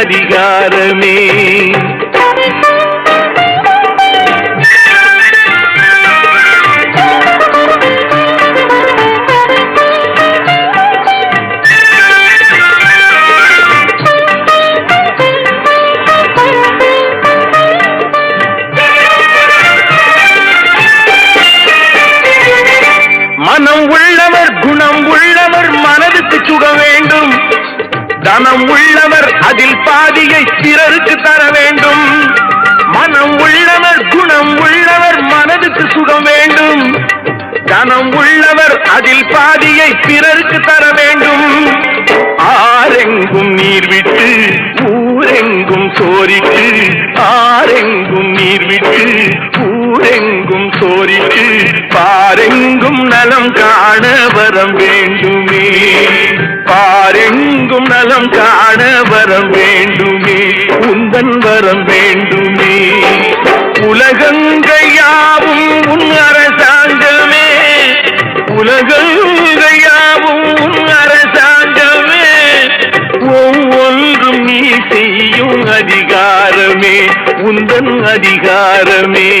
அதிகாரமே. மனம் உள்ளவர் குணம் உள்ளவர் மனதுக்கு சுக வேண்டும். தனம் உள்ளவர் பாதியை பிறருக்கு தர வேண்டும். மனம் உள்ளவர் குணம் உள்ளவர் மனதுக்கு சுகம் வேண்டும். தனம் உள்ளவர் அதில் பாதியை பிறருக்கு தர வேண்டும். ஆரெங்கும் நீர் விட்டு ஊரெங்கும் சோரிக்கு ஆரெங்கும் நீர் விட்டு ஊரெங்கும் பாரெங்கும் நலம் காண வரம் வேண்டுமே. பாரெங்கும் நலம் காண வரம் வேண்டுமே. உந்தன் வரம் வேண்டுமே. உலகங்கையாவும் உன் அரசாங்கமே. உலகங்கையாவும் உன் அரசாங்கமே. ஒவ்வொன்றும் நீ செய்யும் அதிகாரமே. உந்தன் அதிகாரமே.